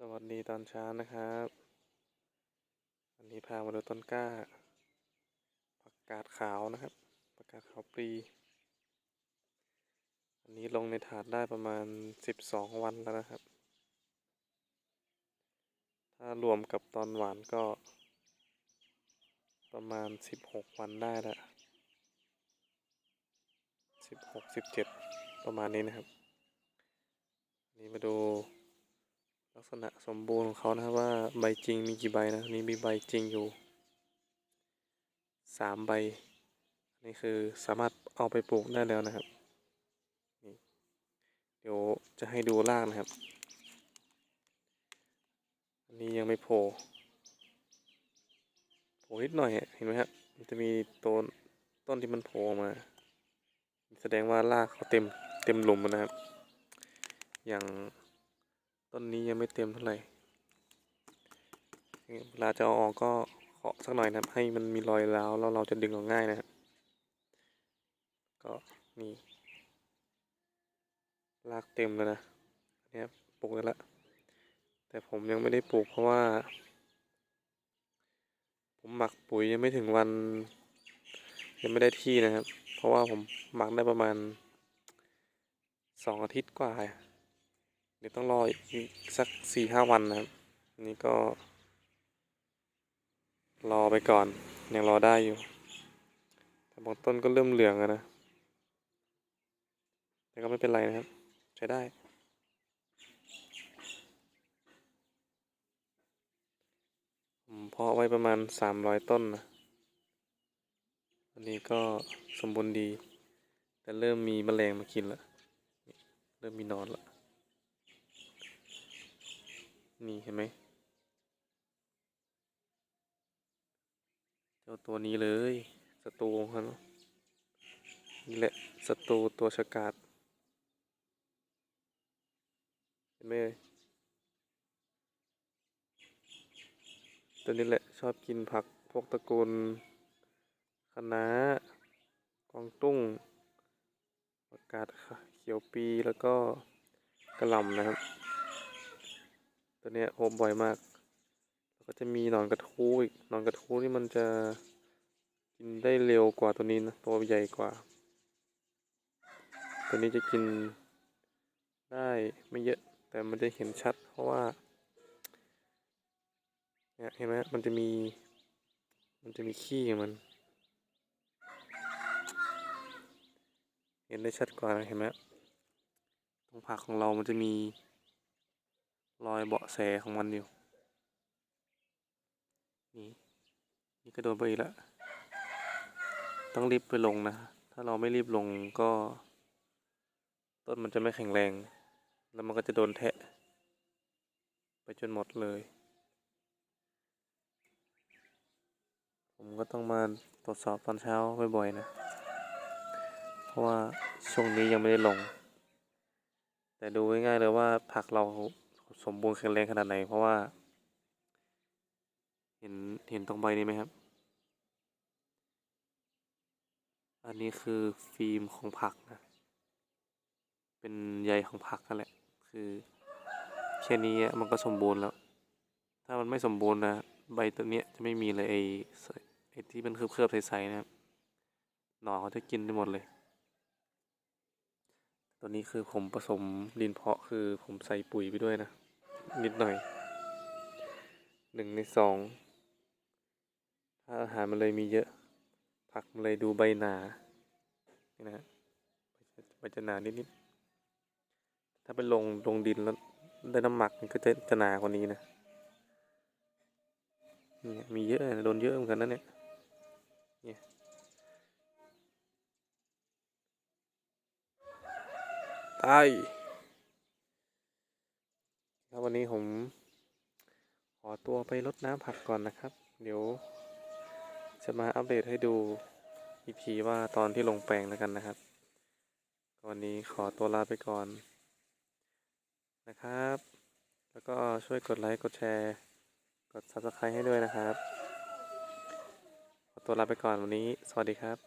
สวัสดีตอนเช้านะครับวันนี้พามาดูต้นกล้าผักกาดขาวนะครับผักกาดขาวปลีอันนี้ลงในถาดได้ประมาณสิบสองวันแล้วนะครับ ถ้ารวมกับตอนหวานก็ ประมาณสิบหกวันได้ล้วสิบหกสิบเจ็ดประมาณนี้นะครับ นี่มาดู ลักษณะสมบูรณ์ของเขานะครับว่าใบจริงมีกี่ใบนะนี่มีใบจริงอยู่สามใบนี่คือสามารถเอาไปปลูกได้แล้วนะครับนี่เดี๋ยวจะให้ดูรากนะครับ อันนี้ยังไม่โผล่โผล่นิดหน่อยเห็นไหมครับมันจะมีต้นต้นที่มันโผล่มา แสดงว่ารากเขาเต็มเต็มหลุมนะครับ อย่าง ต้นนี้ยังไม่เต็มเท่าไหร่เวลาจะเอาออกก็เคาะสักหน่อยนะครับให้มันมีรอยร้าวแล้วเราจะดึงออกง่ายนะครับก็นี่รากเต็มแล้วนะอันนี้ปลูกได้แล้วแต่ผมยังไม่ได้ปลูกเพราะว่า ผมหมักปุ๋ยยังไม่ถึงวัน ยังไม่ได้ที่นะครับ เพราะว่าผมหมักได้ประมาณสองอาทิตย์กว่า เดี๋ยวต้องรออีกสักสี่ห้าวันนะครับ นี่ก็ รอไปก่อน ยังรอได้อยู่ แต่บางต้นก็เริ่มเหลืองแล้วนะ แต่ก็ไม่เป็นไรนะครับ ใช้ได้ ผมเพาะไว้ประมาณสามร้อยต้นนะ อันนี้ก็สมบูรณ์ดี แต่เริ่มมีแมลงมากินแล้วเริ่มมีนอนแล้ว นี่เห็นไหมเจ้าตัวนี้เลยศัตรูของเขาเนอะนี่แหละศัตรูตัวฉกาจเห็นไหมตัวนี้แหละชอบกินผักพวกตระกูลคะน้ากวางตุ้งผักกาดเขียวปีแล้วก็กระหล่ำนะครับ ตัวเนี้ยพบบ่อยมาก แล้วก็จะมีหนอนกระทู้อีกหนอนกระทู้นี่มันจะกินได้เร็วกว่าตัวนี้นะตัวใหญ่กว่า ตัวนี้จะกินได้ไม่เยอะแต่มันจะเห็นชัด เพราะว่าเนี่ยเห็นไหมมันจะมี มันจะมีขี้ของมัน เห็นได้ชัดกว่านะเห็นไหมตรงผักของเรามันจะมี รอยเบาะแสของมันอยู่ นี่ นี่ก็โดนไปอีกแล้วต้องรีบไปลงนะ ถ้าเราไม่รีบลงก็ ต้นมันจะไม่แข็งแรง แล้วมันก็จะโดนแทะ ไปจนหมดเลย ผมก็ต้องมาตรวจสอบตอนเช้าบ่อยๆนะ เพราะว่าช่วงนี้ยังไม่ได้ลง แต่ดูง่ายๆเลยว่าผักเรา สมบูรณ์แข็งแรงขนาดไหน เพราะว่า เห็นเห็นตรงใบนี้ไหมครับ อันนี้คือฟิล์มของผักนะ เป็นใยของผักนั่นแหละ คือแค่นี้มันก็สมบูรณ์แล้ว ถ้ามันไม่สมบูรณ์นะใบตัวเนี้ยจะไม่มีเลยไอ้ไอ้ที่มันเคลือบๆใสๆนะครับหนอนเขาจะกินได้หมดเลย ตัวนี้คือผมผสมดินเพาะคือผมใส่ปุ๋ยไปด้วยนะ นิดหน่อยหนึ่งในสองถ้าอาหารมันเลยมีเยอะ ผักมันเลยดูใบหนานี่นะใบจะหนานิดๆถ้าไปลงลงดินแล้วได้น้ำหมักมันก็จะจะหนากว่านี้นะนี่มีเยอะนะโดนเยอะเหมือนกันนะเนี่ยเนี่ย ตายแล้ววันนี้ผม ขอตัวไปรดน้ำผักก่อนนะครับ เดี๋ยว จะมาอัปเดตให้ดูอีกทีว่าตอนที่ลงแปลงแล้วกันนะครับ วันนี้ขอตัวลาไปก่อนนะครับ แล้วก็ช่วยกดไลค์กดแชร์ กด subscribe ให้ด้วยนะครับ ขอตัวลาไปก่อนวันนี้ สวัสดีครับ